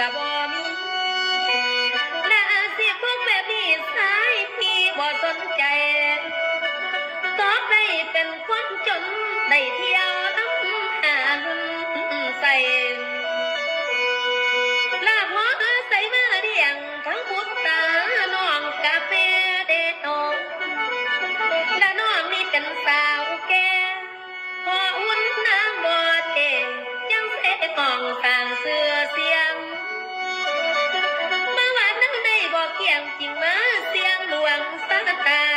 และเสียเกแบบนี้สายพี่บ่สนใจตอบได้เป็นคนจนได้เที่ยวน้ำหาลุงใส่ลาพอใส่มาเดียงทั้งพุทธานองกาแฟเดโนและนองนี่เป็นสาวแก่พออุ่นน้ำบ่เต็มยังเสกองต่างเสื้อเสีย งจริงมาเสียงหลวงสตา